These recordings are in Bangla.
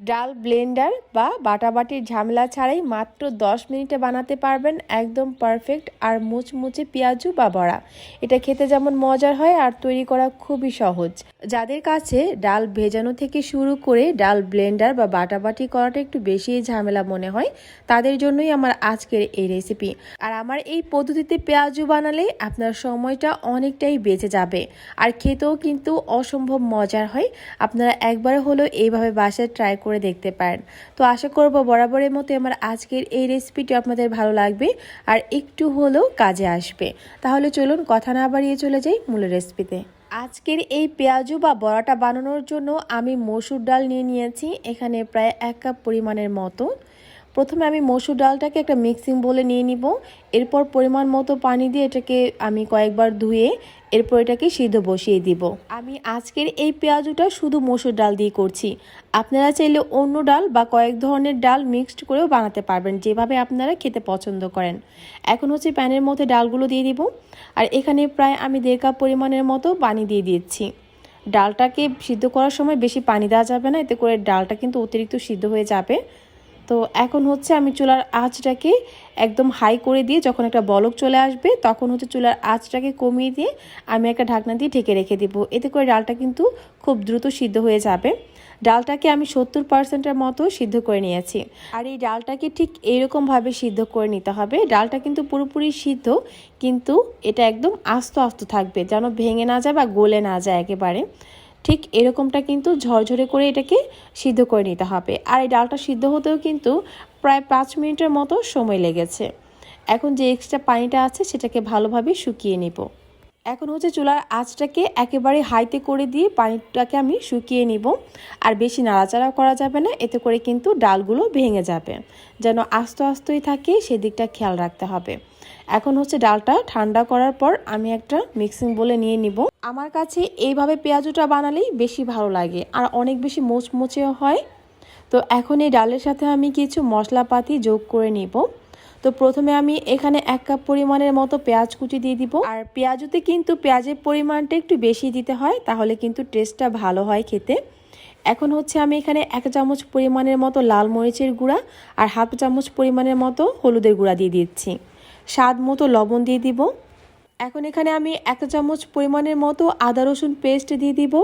ডাল ব্লেন্ডার বা বাটাবাটির ঝামেলা ছাড়াই মাত্র 10 মিনিটে বানাতে পারবেন একদম পারফেক্ট আর মুচমুচে পেঁয়াজু বা বড়া। এটা খেতে যেমন মজার হয় আর তৈরি করা খুবই সহজ। যাদের কাছে ডাল ভেজানো থেকে শুরু করে ডাল ব্লেন্ডার বা বাটাবাটি করাটা একটু বেশি ঝামেলা মনে হয়, তাদের জন্যই আমার আজকের এই রেসিপি আর আমার এই পদ্ধতিতে পেঁয়াজু বানালে আপনার সময়টা অনেকটাই বেঁচে যাবে। আর খেতেও কিন্তু অসম্ভব মজার হয়। আপনারা একবার হলেও এইভাবে বাসায় ট্রাই করে দেখতে পারেন। তো আশা করব বরাবরের মতো আমার আজকের এই রেসিপিটি আপনাদের ভালো লাগবে। আর একটু হলেও কাজে আসবে। তাহলে চলুন কথা না বাড়িয়ে চলে যাই মূল রেসিপিতে আজকের এই পেঁয়াজু বা বড়াটা বানানোর জন্য আমি মসুর ডাল নিয়ে নিয়েছি। এখানে প্রায় এক কাপ পরিমাণের মতো। প্রথমে আমি মসুর ডালটাকে একটা মিক্সিং বলে নিয়ে নিব। এরপর পরিমাণ মতো পানি দিয়ে এটাকে আমি কয়েকবার ধুয়ে এরপর এটাকে সিদ্ধ বসিয়ে দিব। আমি আজকের এই পেঁয়াজুটা শুধু মসুর ডাল দিয়ে করছি। আপনারা চাইলে অন্য ডাল বা কয়েক ধরনের ডাল মিক্সড করেও বানাতে পারবেন, যেভাবে আপনারা খেতে পছন্দ করেন। এখন হচ্ছে প্যানের মধ্যে ডালগুলো দিয়ে দিব। আর এখানে প্রায় আমি দেড় কাপ পরিমাণের মতো পানি দিয়ে দিচ্ছি। ডালটাকে সিদ্ধ করার সময় বেশি পানি দেওয়া যাবে না, এতে করে ডালটা কিন্তু অতিরিক্ত সিদ্ধ হয়ে যাবে। তো এখন হচ্ছে আমি চুলার আঁচটাকে একদম হাই করে দিয়ে যখন একটা বলক চলে আসবে, তখন হচ্ছে চুলার আঁচটাকে কমিয়ে দিয়ে আমি একটা ঢাকনা দিয়ে ঢেকে রেখে দিব। এতে করে ডালটা কিন্তু খুব দ্রুত সিদ্ধ হয়ে যাবে। ডালটাকে আমি সত্তর পার্সেন্টের মতো সিদ্ধ করে নিয়েছি। আর এই ডালটাকে ঠিক এইরকমভাবে সিদ্ধ করে নিতে হবে। ডালটা কিন্তু পুরোপুরি সিদ্ধ, কিন্তু এটা একদম আস্ত আস্ত থাকবে, যেন ভেঙে না যায় বা গলে না যায় একেবারে। ঠিক এরকমটা কিন্তু ঝরঝরে করে এটাকে সিদ্ধ করে নিতে হবে। আর এই ডালটা সিদ্ধ হতেও কিন্তু প্রায় পাঁচ মিনিটের মতো সময় লেগেছে। এখন যে এক্সট্রা পানিটা আছে সেটাকে ভালোভাবে শুকিয়ে নিব। এখন হচ্ছে চুলার আঁচটাকে একেবারে হাইতে করে দিয়ে পানিটাকে আমি শুকিয়ে নিব। আর বেশি নাড়াচাড়া করা যাবে না, এতে করে কিন্তু ডালগুলো ভেঙে যাবে। যেন আস্ত আস্তই থাকে, সেদিকটা খেয়াল রাখতে হবে। এখন হচ্ছে ডালটা ঠান্ডা করার পর আমি একটা মিক্সিং বলে নিয়ে নিব। আমার কাছে এইভাবে পেঁয়াজুটা বানালেই বেশি ভালো লাগে আর অনেক বেশি মোচমোচেও হয়। তো এখন এই ডালের সাথে আমি কিছু মশলাপাতি যোগ করে নিব। তো প্রথমে আমি এখানে এক কাপ পরিমাণের মতো পেঁয়াজ কুচি দিয়ে দিব। আর পেঁয়াজুতে কিন্তু পেঁয়াজের পরিমাণটা একটু বেশি দিতে হয়, তাহলে কিন্তু টেস্টটা ভালো হয় খেতে। এখন হচ্ছে আমি এখানে এক চামচ পরিমাণের মতো লাল মরিচের গুঁড়া আর হাফ চামচ পরিমাণের মতো হলুদের গুঁড়া দিয়ে দিচ্ছি। স্বাদ মতো লবণ দিয়ে দিব। এখন এখানে আমি এক চামচ পরিমাণের মতো আদা রসুন পেস্ট দিয়ে দিব।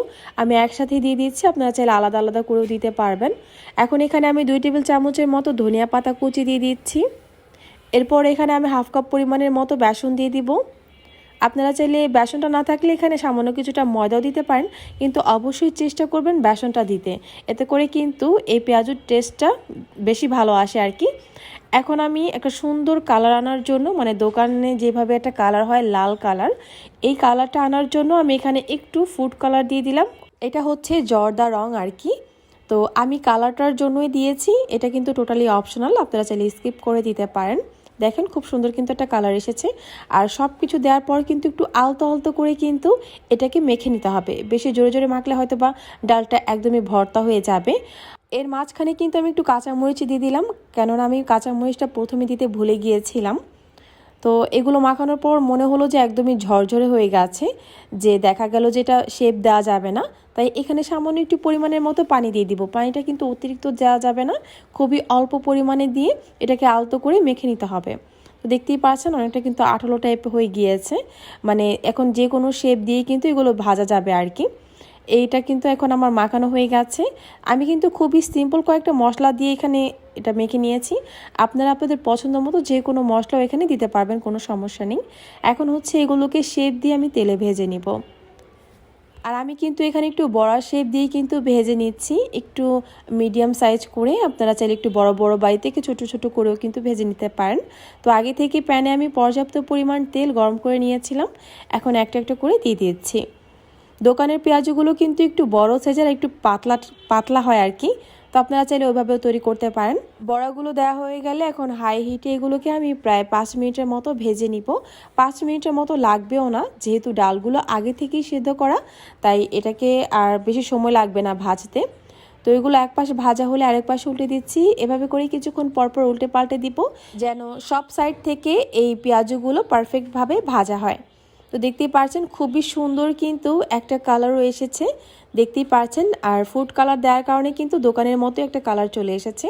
আমি একসাথে দিয়ে দিচ্ছি, আপনারা চাইলে আলাদা আলাদা করেও দিতে পারবেন। এখন এখানে আমি দুই টেবিল চামচের মতো ধনিয়া পাতা কুচি দিয়ে দিচ্ছি। এরপর এখানে আমি হাফ কাপ পরিমাণের মতো বেসন দিয়ে দিব। আপনারা চাইলে বেসনটা না থাকলে এখানে সামান্য কিছুটা ময়দাও দিতে পারেন, কিন্তু অবশ্যই চেষ্টা করবেন বেসনটা দিতে। এতে করে কিন্তু এই পেঁয়াজুর টেস্টটা বেশি ভালো আসে আর কি। এখন আমি একটা সুন্দর কালার আনার জন্য মানে দোকানে যেভাবে একটা কালার হয়, লাল কালার এই কালারটা আনার জন্য আমি এখানে একটু ফুড কালার দিয়ে দিলাম। এটা হচ্ছে জর্দা রং আর কি। তো আমি কালারটার জন্যই দিয়েছি। এটা কিন্তু টোটালি অপশনাল আপনারা চাইলে স্কিপ করে দিতে পারেন। দেখেন খুব সুন্দর কিন্তু একটা কালার এসেছে। আর সব কিছু দেওয়ার পর কিন্তু একটু আলতো আলতো করে কিন্তু এটাকে মেখে নিতে হবে। বেশি জোরে জোরে মাখলে হয়তো বা ডালটা একদমই ভর্তা হয়ে যাবে। এর মাঝখানে কিন্তু আমি একটু কাঁচামরিচ দিয়ে দিলাম। কেননা আমি কাঁচামরিচটা প্রথমে দিতে ভুলে গিয়েছিলাম। তো এগুলো মাখানোর পর মনে হলো যে একদমই ঝরঝরে হয়ে গেছে, যে দেখা গেল যে এটা শেপ দেওয়া যাবে না। তাই এখানে সামান্য একটু পরিমাণের মতো পানি দিয়ে দিব। পানিটা কিন্তু অতিরিক্ত দেওয়া যাবে না, খুবই অল্প পরিমাণে দিয়ে এটাকে আলতো করে মেখে নিতে হবে। তো দেখতেই পাচ্ছেন অনেকটা কিন্তু আঠালো টাইপ হয়ে গিয়েছে। মানে এখন যে কোনো শেপ দিয়ে কিন্তু এগুলো ভাজা যাবে আর কি। এইটা কিন্তু এখন আমার মাখানো হয়ে গেছে। আমি কিন্তু খুবই সিম্পল কয়েকটা মশলা দিয়ে এখানে এটা মেখে নিয়েছি। আপনারা আপনাদের পছন্দ মতো যে কোনো মশলাও এখানে দিতে পারবেন, কোনো সমস্যা নেই। এখন হচ্ছে এগুলোকে শেপ দিয়ে আমি তেলে ভেজে নিব। আর আমি কিন্তু এখানে একটু বড়া শেপ দিয়ে কিন্তু ভেজে নিচ্ছি। একটু মিডিয়াম সাইজ করে আপনারা চাইলে একটু বড় বড় বাড়ি থেকে ছোট ছোট করেও কিন্তু ভেজে নিতে পারেন। তো আগে থেকে প্যানে আমি পর্যাপ্ত পরিমাণ তেল গরম করে নিয়েছিলাম। এখন একটা একটা করে দিয়ে দিচ্ছি। দোকানের পেঁয়াজগুলো কিন্তু একটু বড় সাইজের, একটু পাতলা পাতলা হয় আর কি। তো আপনারা চাইলে ওইভাবেও তৈরি করতে পারেন। বড়াগুলো দেওয়া হয়ে গেলে এখন হাই হিটে এগুলোকে আমি প্রায় পাঁচ মিনিটের মতো ভেজে নিব। পাঁচ মিনিটের মতো লাগবেও না, যেহেতু ডালগুলো আগে থেকেই সেদ্ধ করা, তাই এটাকে আর বেশি সময় লাগবে না ভাজতে। তো এগুলো এক পাশে ভাজা হলে আরেক পাশে উল্টে দিচ্ছি। এভাবে করে কিছুক্ষণ পরপর উল্টে পাল্টে দিব, যেন সব সাইড থেকে এই পেঁয়াজগুলো পারফেক্টভাবে ভাজা হয়। তো দেখতেই পারছেন, খুবই সুন্দর কিন্তু একটা কালারও এসেছে। দেখতেই পারছেন, আর ফুড কালার দেওয়ার কারণে কিন্তু দোকানের মতো একটা কালার চলে এসেছে।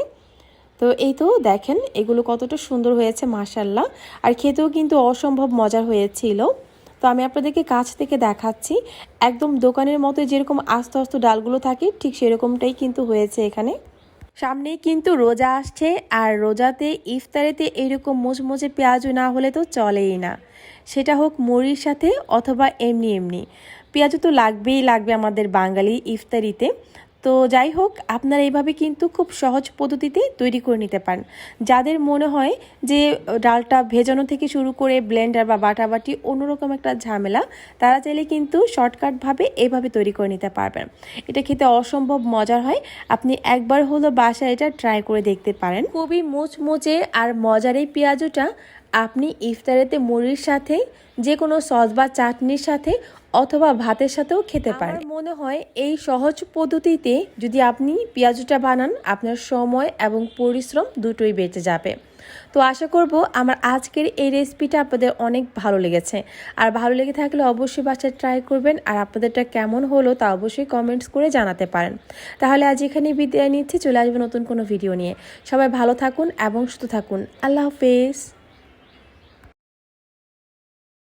তো এই তো দেখেন, এগুলো কতটা সুন্দর হয়েছে মাসাল্লাহ আর খেতেও কিন্তু অসম্ভব মজার হয়েছিল। তো আমি আপনাদেরকে কাছ থেকে দেখাচ্ছি, একদম দোকানের মতো যেরকম আস্তে আস্তে ডালগুলো থাকে, ঠিক সেরকমটাই কিন্তু হয়েছে এখানে। সামনেই কিন্তু রোজা আসছে আর রোজাতে, ইফতারেতে এরকম মুচমুচে পেঁয়াজু না হলে তো চলেই না। সেটা হোক মুড়ির সাথে অথবা এমনি এমনি। পেঁয়াজু তো লাগবেই লাগবে আমাদের বাঙালি ইফতারিতে। তো যাই হোক, আপনারা এইভাবে কিন্তু খুব সহজ পদ্ধতিতে তৈরি করে নিতে পারেন। যাদের মনে হয় যে ডালটা ভেজানো থেকে শুরু করে ব্লেন্ডার বা বাটাবাটি অন্যরকম একটা ঝামেলা, তারা চাইলে কিন্তু শর্টকাটভাবে এইভাবে তৈরি করে নিতে পারবেন। এটা খেতে অসম্ভব মজার হয়। আপনি একবার হলো বাসায় এটা ট্রাই করে দেখতে পারেন। খুবই মুচমুচে আর মজার এই পেঁয়াজটা আপনি ইফতারেতে মুড়ির সাথে যে কোনো সস বা চাটনির সাথে অথবা ভাতের সাথেও খেতে পারেন মনে হয় এই সহজ পদ্ধতিতে যদি আপনি পেঁয়াজটা বানান আপনার সময় এবং পরিশ্রম দুটোই বেঁচে যাবে। তো আশা করব আমার আজকের এই রেসিপিটা আপনাদের অনেক ভালো লেগেছে। আর ভালো লেগে থাকলে অবশ্যই বাচ্চা ট্রাই করবেন। আর আপনাদেরটা কেমন হলো তা অবশ্যই কমেন্টস করে জানাতে পারেন। তাহলে আজ এখানে বিদায় নিচ্ছি। চলে আসবে নতুন কোনো ভিডিও নিয়ে। সবাই ভালো থাকুন এবং সুস্থ থাকুন। আল্লাহ হাফেজ।